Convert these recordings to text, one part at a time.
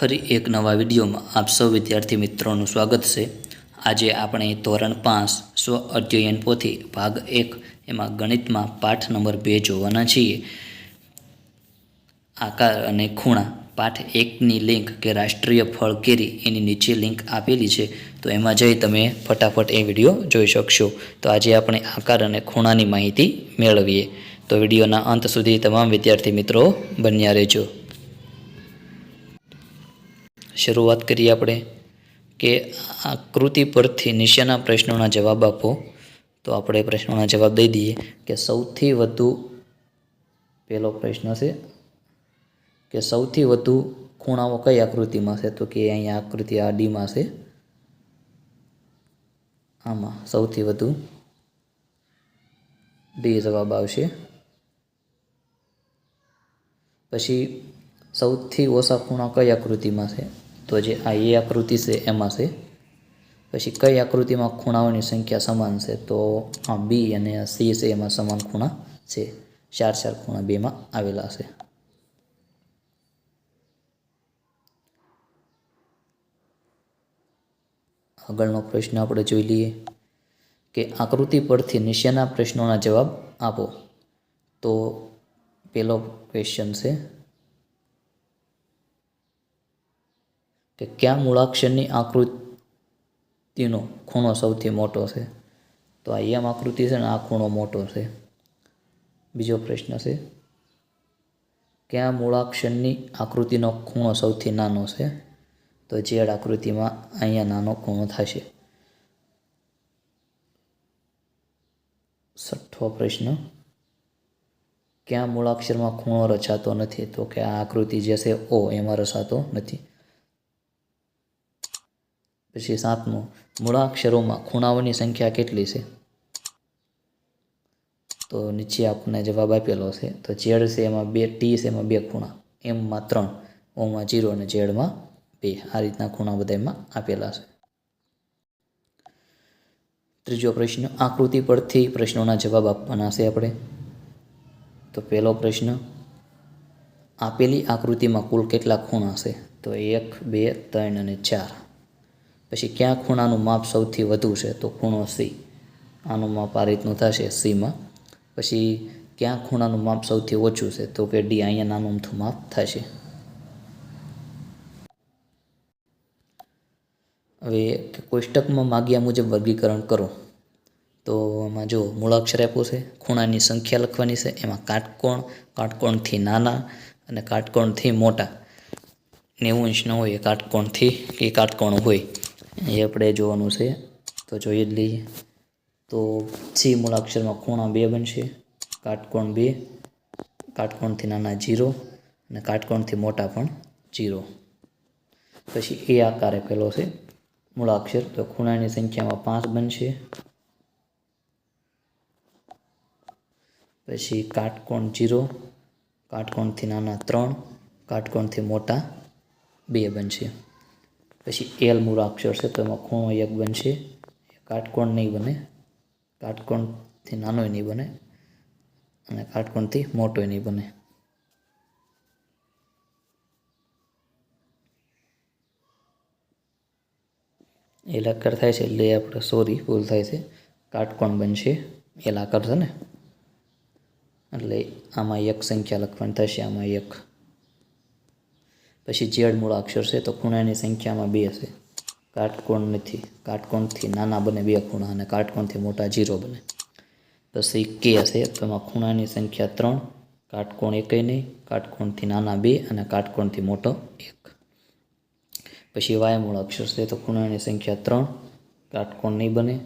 ફરી એક નવા વિડીયોમાં આપ સૌ વિદ્યાર્થી મિત્રોનું સ્વાગત છે. આજે આપણે ધોરણ પાંચ, સ્વ અધ્યયન પોથી ભાગ એક, એમાં ગણિતમાં પાઠ નંબર બે જોવાના છીએ. આકાર અને ખૂણા, પાઠ એકની લિંક કે રાષ્ટ્રીય ફળ કેરી એની નીચે લિંક આપેલી છે. તો એમાં જઈ તમે ફટાફટ એ વીડિયો જોઈ શકશો. તો આજે આપણે આકાર અને ખૂણાની માહિતી મેળવીએ. તો વિડીયોના અંત સુધી તમામ વિદ્યાર્થી મિત્રો બન્યા રહેજો. શરૂઆત કરીએ આપણે કે આકૃતિ પરથી નીચેના પ્રશ્નોના જવાબ આપો. તો આપણે પ્રશ્નોના જવાબ દઈ દઈએ કે સૌથી વધુ પહેલો પ્રશ્ન છે કે સૌથી વધુ ખૂણાઓ કઈ આકૃતિમાં છે? તો કે અહીંયા આકૃતિ આ ડીમાં છે. આમાં સૌથી વધુ ડી જવાબ આવશે. પછી સૌથી ઓછા ખૂણા કઈ આકૃતિમાં છે? તો જે આ એ આકૃતિ છે, એમાં છે. પછી કઈ આકૃતિમાં ખૂણાઓની સંખ્યા સમાન છે, તો આ બી અને આ સી છે, એમાં સમાન ખૂણા છે. ચાર ચાર ખૂણા બેમાં આવેલા છે. આગળનો પ્રશ્ન આપણે જોઈ લઈએ કે આકૃતિ પરથી નીચેના પ્રશ્નોના જવાબ આપો. તો પહેલો ક્વેશ્ચન છે કે કયા મૂળાક્ષરની આકૃતિનો ખૂણો સૌથી મોટો છે? તો આ એમ આકૃતિ છે ને આ ખૂણો મોટો છે. બીજો પ્રશ્ન છે, કયા મૂળાક્ષરની આકૃતિનો ખૂણો સૌથી નાનો છે? તો જેડ આકૃતિમાં અહીંયા નાનો ખૂણો થશે. છઠ્ઠો પ્રશ્ન, ક્યાં મૂળાક્ષરમાં ખૂણો રચાતો નથી? તો કે આ આકૃતિ જે છે ઓ, એમાં રચાતો નથી. પછી સાતમું મૂળાક્ષરોમાં ખૂણાઓની સંખ્યા કેટલી છે? તો નીચે આપણને જવાબ આપેલો છે. તો ઝેડ છે એમાં બે, ટી છે એમાં બે ખૂણા. એમમાં ત્રણ ઓમાં જીરો અને ઝેડમાં બે. આ રીતના ખૂણા બધા એમાં આપેલા છે. ત્રીજો પ્રશ્ન, આકૃતિ પરથી પ્રશ્નોના જવાબ આપવાના છે આપણે. તો પહેલો પ્રશ્ન, આપેલી આકૃતિમાં કુલ કેટલા ખૂણા છે? તો એક, બે, ત્રણ અને ચાર. પછી ક્યાં ખૂણાનું માપ સૌથી વધુ છે તો ખૂણો સી. આનું માપ આ રીતનું થશે સીમાં. પછી ક્યાં ખૂણાનું માપ સૌથી ઓછું છે તો કે ડી, અહીંયા નાનું અમથું માપ થશે. હવે કોષ્ટકમાં માગ્યા મુજબ વર્ગીકરણ કરો. તો એમાં જો મૂળાક્ષર આપ્યું છે, ખૂણાની સંખ્યા લખવાની છે, એમાં કાટકોણ, કાટકોણથી નાના અને કાટકોણથી મોટા. નેવું ઇંચના હોય એ કાટકોણથી કે કાટકોણ હોય. એ આપણે જોવાનું છે. તો જોઈ જ લઈએ. તો સી મૂળાક્ષરમાં ખૂણા બે બનશે. કાટકોણ બે, કાટકોણથી નાના જીરો અને કાટકોણથી મોટા પણ જીરો પછી એ આકારે પહેલો છે મૂળાક્ષર તો ખૂણાની સંખ્યામાં પાંચ બનશે. પછી કાટકોણ જીરો કાટકોણથી નાના ત્રણ, કાટકોણથી મોટા બે બનશે. પછી એલ મૂળાક્ષર છે તો એમાં ખૂણો એક બનશે. કાટકોણ નહીં બને. કાટકોણથી નાનોય નહીં બને. અને કાટકોણથી મોટોય નહીં બને. એલ આકાર થાય છે એટલે આપણે સોરી ભૂલ થાય છે. કાટકોણ બનશે. એલ આકાર છે ને? એટલે આમાં એક સંખ્યા લખવાની થશે, આમાં એક. પછી ઝેડ મૂળાક્ષર છે તો ખૂણાની સંખ્યામાં બે છે. કાટકોણ નથી કાટકોણથી નાના બને બે ખૂણા અને કાટકોણથી મોટા જીરો બને. પછી કે છે, તો એમાં ખૂણાની સંખ્યા ત્રણ, કાટકોણ એકય નહીં, કાટકોણથી નાના બે અને કાટકોણથી મોટો એક. પછી વાય મૂળાક્ષર છે તો ખૂણાની સંખ્યા ત્રણ, કાટકોણ નહીં બને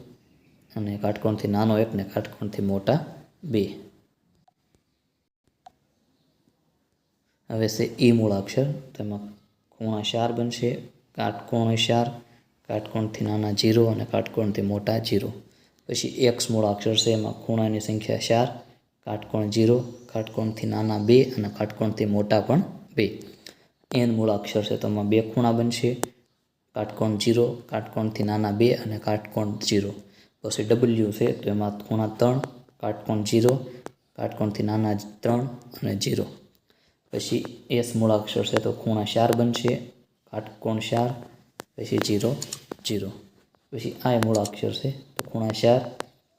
અને કાટકોણથી નાનો એક ને કાટકોણથી મોટા બે. હવે છે ઈ મૂળાક્ષર તેમાં ખૂણા ચાર બનશે, કાટકોણ ચાર કાટકોણથી નાના જીરો અને કાટકોણથી મોટા જીરો. પછી એક્સ મૂળાક્ષર છે, એમાં ખૂણાની સંખ્યા ચાર, કાટકોણ જીરો, કાટકોણથી નાના બે અને કાટકોણથી મોટા પણ બે. એન મૂળાક્ષર છે, તેમાં બે ખૂણા બનશે, કાટકોણ જીરો, કાટકોણથી નાના બે અને કાટકોણ જીરો. પછી ડબલ્યુ છે, તો એમાં ખૂણા ત્રણ, કાટકોણ જીરો, કાટકોણથી નાના ત્રણ અને જીરો. પછી એસ મૂળાક્ષર છે તો ખૂણા ચાર બનશે, કાટકોણ ચાર, પછી જીરો જીરો. પછી આ મૂળાક્ષર છે તો ખૂણા ચાર,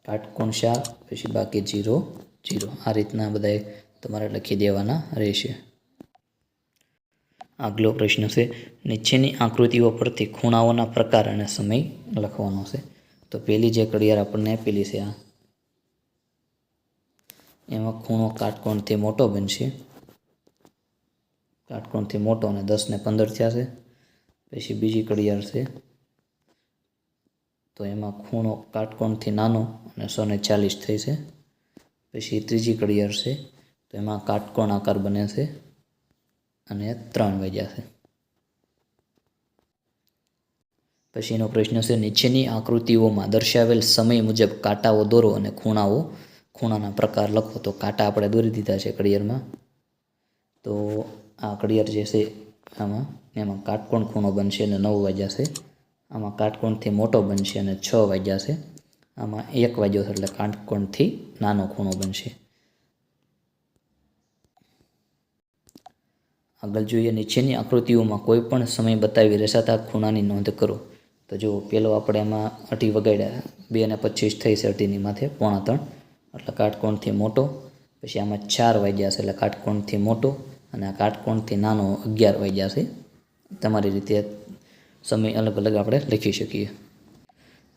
કાટકોણ ચાર, પછી બાકી જીરો જીરો. આ રીતના બધાએ તમારે લખી દેવાના રહેશે. આગલો પ્રશ્ન છે, નીચેની આકૃતિઓ પરથી ખૂણાઓના પ્રકાર અને સમય લખવાનો છે. તો પહેલી જે ઘડિયાળ આપણને આપેલી છે આ. એમાં ખૂણો કાટકોણથી મોટો બનશે. કાટકોણથી મોટો અને દસ ને પંદર થયા છે. પછી બીજી ઘડિયાળ છે. તો એમાં ખૂણો કાટકોણથી નાનો અને સો ને ચાલીસ થઈ છે. પછી ત્રીજી ઘડિયાળ છે. તો એમાં કાટકોણ આકાર બને છે અને ત્રણ વાગ્યા છે. પછીનો પ્રશ્ન છે, નીચેની આકૃતિઓમાં દર્શાવેલ સમય મુજબ કાંટાઓ દોરો અને ખૂણાઓ, ખૂણાના પ્રકાર લખો. તો કાંટા આપણે દોરી દીધા છે ઘડિયાળમાં તો આ ઘડિયાળ જે છે, આમાં, એમાં કાટકોણ ખૂણો બનશે અને નવ વાગ્યા છે. આમાં કાટકોણથી મોટો બનશે અને છ વાગ્યા છે. આમાં એક વાગ્યો છે એટલે કાટકોણથી નાનો ખૂણો બનશે. આગળ જોઈએ, નીચેની આકૃતિઓમાં કોઈ પણ સમય બતાવી રેસાતા ખૂણાની નોંધ કરો. તો જો પેલો આપણે એમાં અઢી વગાડ્યા, બે અને પચીસ થઈ છે અઢીની માથે, પોણા ત્રણ. એટલે કાટકોણથી મોટો, પછી આમાં ચાર વાગ્યા છે એટલે કાટકોણથી મોટો અને આ કાટકોણથી નાનો અગિયાર વાગ્યા છે. તમારી રીતે સમય અલગ અલગ આપણે લખી શકીએ.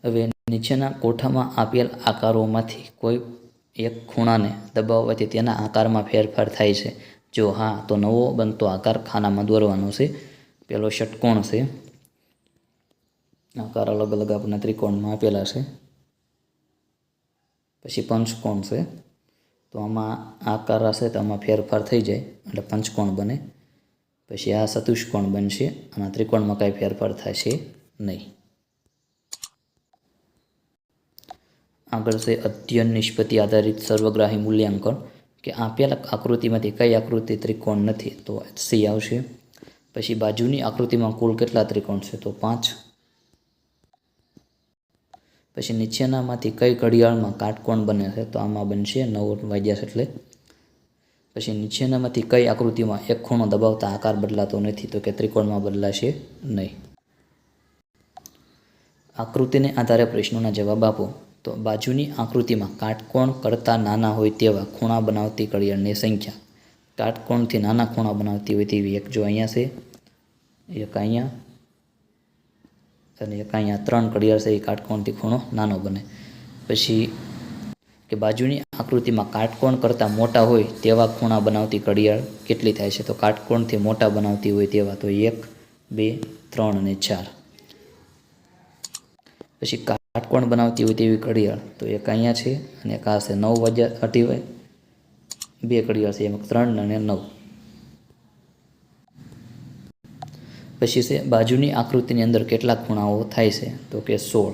હવે નીચેના કોઠામાં આપેલ આકારોમાંથી કોઈ એક ખૂણાને દબાવવાથી તેના આકારમાં ફેરફાર થાય છે. જો હા, તો નવો બનતો આકાર ખાનામાં દોરવાનો છે. પેલો ષટકોણ છે. આકાર અલગ અલગ આપણને ત્રિકોણમાં આપેલા છે. પછી પંચકોણ છે. તો આમાં આકાર હશે તો આમાં ફેરફાર થઈ જાય, એટલે પંચકોણ બને. પછી આ ચતુષ્કોણ બનશે અને ત્રિકોણમાં કાંઈ ફેરફાર થશે નહીં. આગળ છે અધ્યયન નિષ્પત્તિ આધારિત સર્વગ્રાહી મૂલ્યાંકન, કે આપેલ આકૃતિમાંથી કઈ આકૃતિ ત્રિકોણ નથી, તો સી આવશે. પછી બાજુની આકૃતિમાં કુલ કેટલા ત્રિકોણ છે, તો પાંચ. પછી નીચેનામાંથી કઈ ઘડિયાળમાં કાટકોણ બને છે તો આમાં બનશે નવ વાગ્યા એટલે પછી નીચેનામાંથી કઈ આકૃતિમાં એક ખૂણો દબાવતા આકાર બદલાતો નથી તો કે ત્રિકોણમાં બદલાશે નહીં. આકૃતિને આધારે પ્રશ્નોના જવાબ આપો. તો બાજુની આકૃતિમાં કાટકોણ કરતાં નાના હોય તેવા ખૂણા બનાવતી ઘડિયાળની સંખ્યા. કાટકોણથી નાના ખૂણા બનાવતી હોય તેવી એક જો અહીંયા છે, એક અહીંયા અને એક અહીંયા ત્રણ ઘડિયાળ છે, એ કાટકોણથી ખૂણો નાનો બને. પછી કે બાજુની આકૃતિમાં કાટકોણ કરતાં મોટા હોય તેવા ખૂણા બનાવતી ઘડિયાળ કેટલી થાય છે? તો કાટકોણથી મોટા બનાવતી હોય તેવા તો એક, બે, ત્રણ અને ચાર. પછી કાટકોણ બનાવતી હોય તેવી ઘડિયાળ તો એક અહીંયા છે અને એક આ છે નવ વાગ્યા અઢી બે ઘડિયાળ છે, એમાં ત્રણ અને નવ. પછી છે, બાજુની આકૃતિની અંદર કેટલા ખૂણાઓ થાય છે, તો કે સોળ.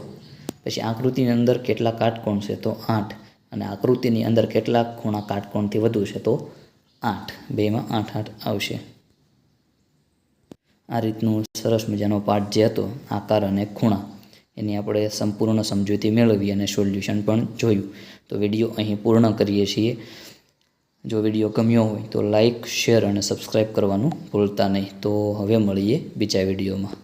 પછી આકૃતિની અંદર કેટલા કાટકોણ છે, તો આઠ. અને આકૃતિની અંદર કેટલા ખૂણા કાટકોણથી વધુ છે, તો આઠ. બેમાં આઠ આઠ આવશે. આ રીતનું સરસ મજાનો પાઠ જે હતો આકાર અને ખૂણા. એની આપણે સંપૂર્ણ સમજૂતી મેળવી અને સોલ્યુશન પણ જોયું. તો વીડિયો અહીં પૂર્ણ કરીએ છીએ. જો વીડિયો ગમ્યો હોય તો લાઇક શેર અને સબસ્ક્રાઈબ કરવાનું ભૂલતા નહીં. તો હવે મળીએ બીજા વિડીયોમાં.